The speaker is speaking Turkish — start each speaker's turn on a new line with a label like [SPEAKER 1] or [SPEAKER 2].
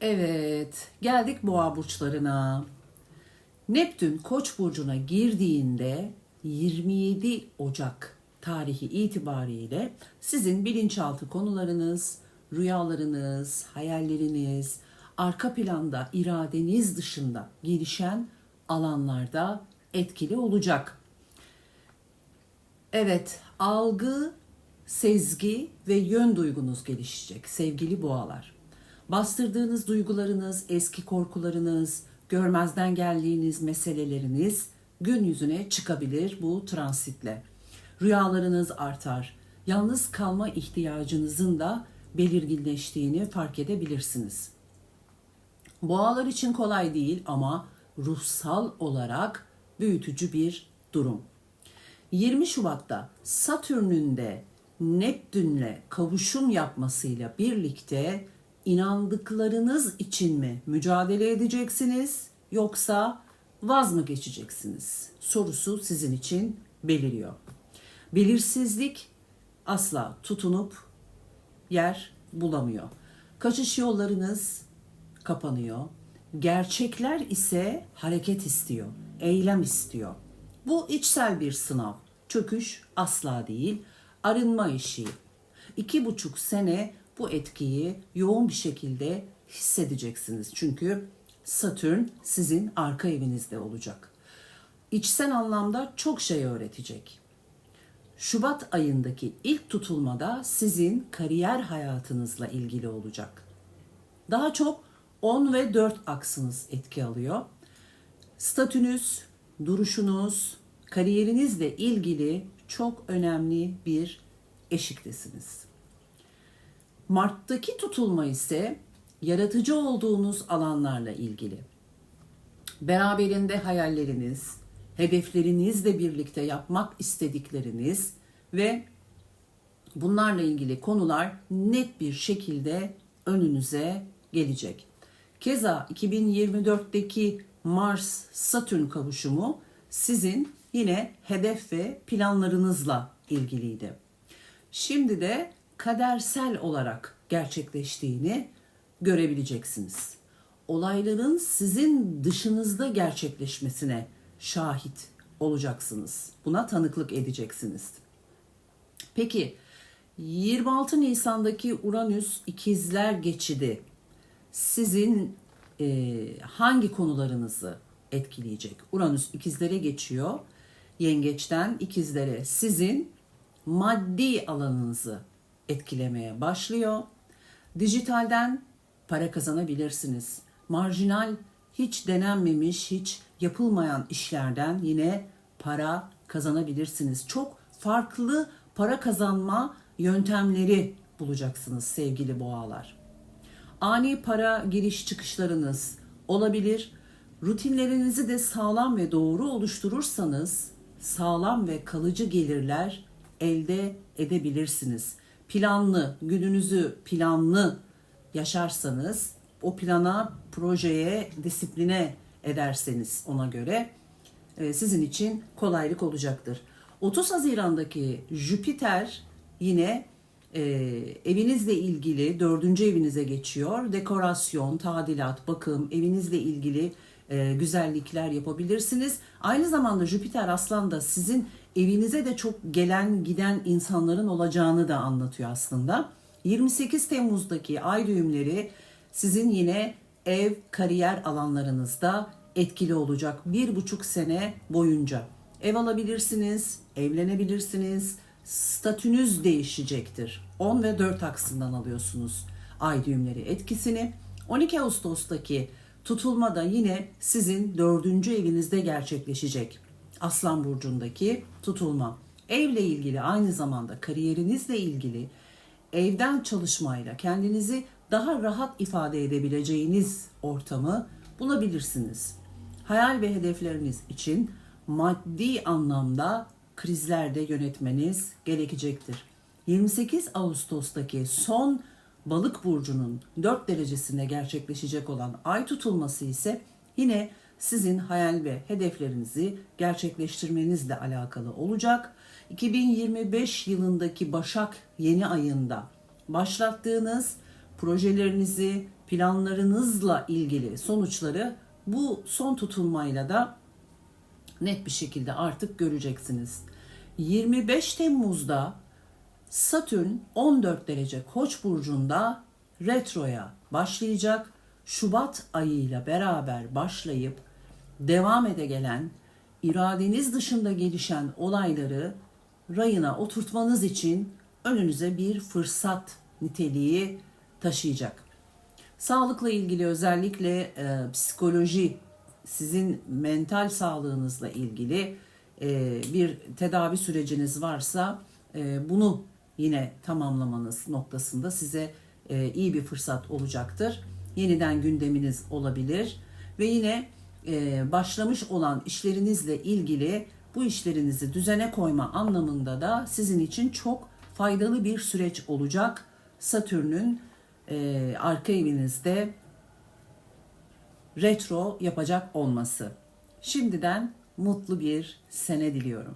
[SPEAKER 1] Evet, geldik boğa burçlarına. Neptün Koç burcuna girdiğinde 27 Ocak tarihi itibariyle sizin bilinçaltı konularınız, rüyalarınız, hayalleriniz, arka planda iradeniz dışında gelişen alanlarda etkili olacak. Evet, algı, sezgi ve yön duygunuz gelişecek sevgili boğalar. Bastırdığınız duygularınız, eski korkularınız, görmezden geldiğiniz meseleleriniz gün yüzüne çıkabilir bu transitle. Rüyalarınız artar. Yalnız kalma ihtiyacınızın da belirginleştiğini fark edebilirsiniz. Boğalar için kolay değil ama ruhsal olarak büyütücü bir durum. 20 Şubat'ta Satürn'ün de Neptün'le kavuşum yapmasıyla birlikte inandıklarınız için mi mücadele edeceksiniz yoksa vaz mı geçeceksiniz? Sorusu sizin için beliriyor. Belirsizlik asla tutunup yer bulamıyor. Kaçış yollarınız kapanıyor. Gerçekler ise hareket istiyor, eylem istiyor. Bu içsel bir sınav. Çöküş asla değil, arınma işi. İki buçuk sene bu etkiyi yoğun bir şekilde hissedeceksiniz. Çünkü Satürn sizin arka evinizde olacak. İçsel anlamda çok şey öğretecek. Şubat ayındaki ilk tutulmada sizin kariyer hayatınızla ilgili olacak. Daha çok 10 ve 4 aksınız etki alıyor. Statünüz, duruşunuz, kariyerinizle ilgili çok önemli bir eşiktesiniz. Mart'taki tutulma ise yaratıcı olduğunuz alanlarla ilgili. Beraberinde hayalleriniz, hedeflerinizle birlikte yapmak istedikleriniz ve bunlarla ilgili konular net bir şekilde önünüze gelecek. Keza 2024'teki Mars Satürn kavuşumu sizin yine hedef ve planlarınızla ilgiliydi. Şimdi de kadersel olarak gerçekleştiğini görebileceksiniz. Olayların sizin dışınızda gerçekleşmesine şahit olacaksınız. Buna tanıklık edeceksiniz. Peki 26 Nisan'daki Uranüs ikizler geçidi sizin e, hangi konularınızı etkileyecek? Uranüs ikizlere geçiyor. Yengeçten ikizlere sizin maddi alanınızı etkilemeye başlıyor. Dijitalden para kazanabilirsiniz. Marjinal hiç denenmemiş, hiç yapılmayan işlerden yine para kazanabilirsiniz. Çok farklı para kazanma yöntemleri bulacaksınız sevgili boğalar. Ani para giriş çıkışlarınız olabilir. Rutinlerinizi de sağlam ve doğru oluşturursanız sağlam ve kalıcı gelirler elde edebilirsiniz. Planlı, gününüzü planlı yaşarsanız o plana, projeye, disipline ederseniz ona göre e, sizin için kolaylık olacaktır. 30 Haziran'daki Jüpiter yine e, evinizle ilgili dördüncü evinize geçiyor. Dekorasyon, tadilat, bakım, evinizle ilgili e, güzellikler yapabilirsiniz. Aynı zamanda Jüpiter aslında sizin evinize de çok gelen giden insanların olacağını da anlatıyor aslında. 28 Temmuz'daki ay düğümleri sizin yine ev, kariyer alanlarınızda etkili olacak bir buçuk sene boyunca. Ev alabilirsiniz, evlenebilirsiniz, statünüz değişecektir. 10 ve 4 aksından alıyorsunuz ay düğümleri etkisini. 12 Ağustos'taki tutulma da yine sizin dördüncü evinizde gerçekleşecek. Aslan burcundaki tutulma. Evle ilgili aynı zamanda kariyerinizle ilgili evden çalışmayla kendinizi daha rahat ifade edebileceğiniz ortamı bulabilirsiniz. Hayal ve hedefleriniz için maddi anlamda krizlerde yönetmeniz gerekecektir. 28 Ağustos'taki son balık burcunun 4 derecesinde gerçekleşecek olan ay tutulması ise yine sizin hayal ve hedeflerinizi gerçekleştirmenizle alakalı olacak. 2025 yılındaki Başak yeni ayında başlattığınız projelerinizi, planlarınızla ilgili sonuçları bu son tutulmayla da net bir şekilde artık göreceksiniz. 25 Temmuz'da Satürn 14 derece Koç burcunda retroya başlayacak. Şubat ayıyla beraber başlayıp devam ede gelen iradeniz dışında gelişen olayları rayına oturtmanız için önünüze bir fırsat niteliği taşıyacak. Sağlıkla ilgili özellikle e, psikoloji, sizin mental sağlığınızla ilgili e, bir tedavi süreciniz varsa e, bunu yine tamamlamanız noktasında size e, iyi bir fırsat olacaktır. Yeniden gündeminiz olabilir ve yine e, başlamış olan işlerinizle ilgili bu işlerinizi düzene koyma anlamında da sizin için çok faydalı bir süreç olacak. Satürn'ün e, arka evinizde retro yapacak olması. Şimdiden mutlu bir sene diliyorum.